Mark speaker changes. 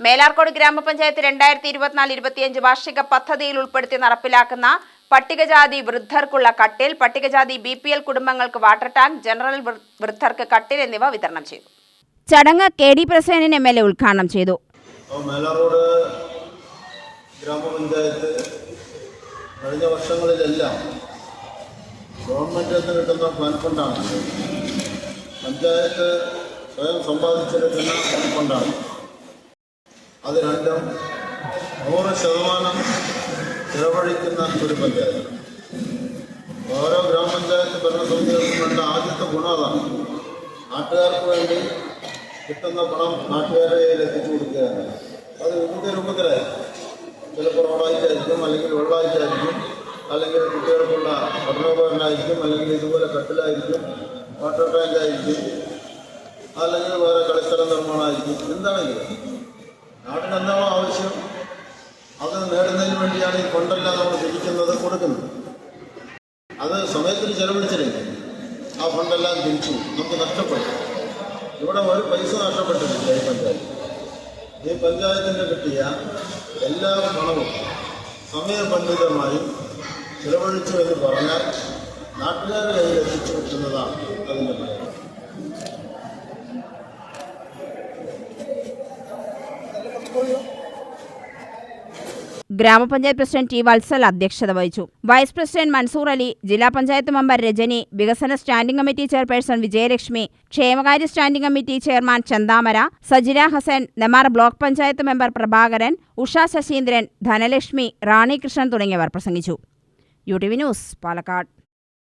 Speaker 1: മേലാർക്കോട് ഗ്രാമപഞ്ചായത്ത് രണ്ടായിരത്തി ഇരുപത്തിനാല് ഇരുപത്തിയഞ്ച് വാർഷിക പദ്ധതിയിൽ ഉൾപ്പെടുത്തി നടപ്പിലാക്കുന്ന പട്ടികജാതി വൃദ്ധർക്കുള്ള കട്ടിൽ പട്ടികജാതി ബി പി എൽ കുടുംബങ്ങൾക്ക് വാട്ടർ ടാങ്ക് ജനറൽ വൃദ്ധർക്ക് കട്ടിൽ എന്നിവ വിതരണം ചെയ്തു. ചടങ്ങ് K D Prasenan M L A ഉദ്ഘാടനം ചെയ്തു.
Speaker 2: മേലാറോട് മേലാറോഡ് ഗ്രാമപഞ്ചായത്ത് കഴിഞ്ഞ വർഷങ്ങളിലെല്ലാം ഗവൺമെന്റിൽ നിന്ന് കിട്ടുന്ന പ്ലാൻ ഫണ്ടാണ് പഞ്ചായത്ത് സ്വയം സമ്പാദിച്ചെടുക്കുന്ന പ്ലാൻ ഫണ്ടാണ് അത് രണ്ടും നൂറ് ശതമാനം ചെലവഴിക്കുന്ന ഒരു പഞ്ചായത്ത്. ഓരോ ഗ്രാമപഞ്ചായത്ത് ഭരണസമിതികൾക്കും വേണ്ട ആദ്യത്തെ ഗുണം അതാണ്. നാട്ടുകാർക്ക് വേണ്ടി കിട്ടുന്ന പണം നാട്ടുകാരുടെ എത്തിച്ചു കൊടുക്കുകയാണ് അത് വിവിധ രൂപത്തിലായിരിക്കും ചിലപ്പോൾ റോഡായിട്ടായിരിക്കും അല്ലെങ്കിൽ വെള്ളമായിട്ടായിരിക്കും അല്ലെങ്കിൽ കുട്ടികൾക്കുള്ള പഠനോപകരണമായിരിക്കും അല്ലെങ്കിൽ ഇതുപോലെ കട്ടിലായിരിക്കും വാട്ടർ ടാങ്കായിരിക്കും അല്ലെങ്കിൽ വേറെ കളിസ്ഥല നിർമ്മാണമായിരിക്കും. എന്താണെങ്കിലും എന്താണോ ആവശ്യം? അത് നേടുന്നതിന് വേണ്ടിയാണ് ഈ ഫണ്ടെല്ലാം നമ്മൾ തിരിക്കുന്നത് കൊടുക്കുന്നത്. അത് സമയത്തിന് ചെലവഴിച്ചില്ലെങ്കിൽ ആ ഫണ്ടെല്ലാം തിരിച്ചു നമുക്ക് നഷ്ടപ്പെട്ടു. ഇവിടെ ഒരു പൈസ നഷ്ടപ്പെട്ടിട്ടില്ല ഈ പഞ്ചായത്ത്. ഈ പഞ്ചായത്തിന് കിട്ടിയ എല്ലാ പണവും സമയബന്ധിതമായി ചെലവഴിച്ചു എന്ന് പറഞ്ഞാൽ നാട്ടുകാരുടെ കയ്യിൽ എത്തിച്ചു കിട്ടുന്നതാണ് അതിന്റെ
Speaker 1: ഗ്രാമപഞ്ചായത്ത് പ്രസിഡന്റ് ടി വത്സൽ അധ്യക്ഷത വഹിച്ചു. വൈസ് പ്രസിഡന്റ് മൻസൂർ അലി ജില്ലാ പഞ്ചായത്ത് മെമ്പർ രജനി വികസന സ്റ്റാൻഡിംഗ് കമ്മിറ്റി ചെയർപേഴ്സൺ വിജയലക്ഷ്മി ക്ഷേമകാര്യ സ്റ്റാൻഡിംഗ് കമ്മിറ്റി ചെയർമാൻ ചന്ദാമര സജിര ഹസൻ നെമാർ ബ്ലോക്ക് പഞ്ചായത്ത് മെമ്പർ പ്രഭാകരൻ ഉഷ ശശീന്ദ്രൻ ധനലക്ഷ്മി റാണി കൃഷ്ണൻ തുടങ്ങിയവർ പ്രസംഗിച്ചു. U T V news Palakkad.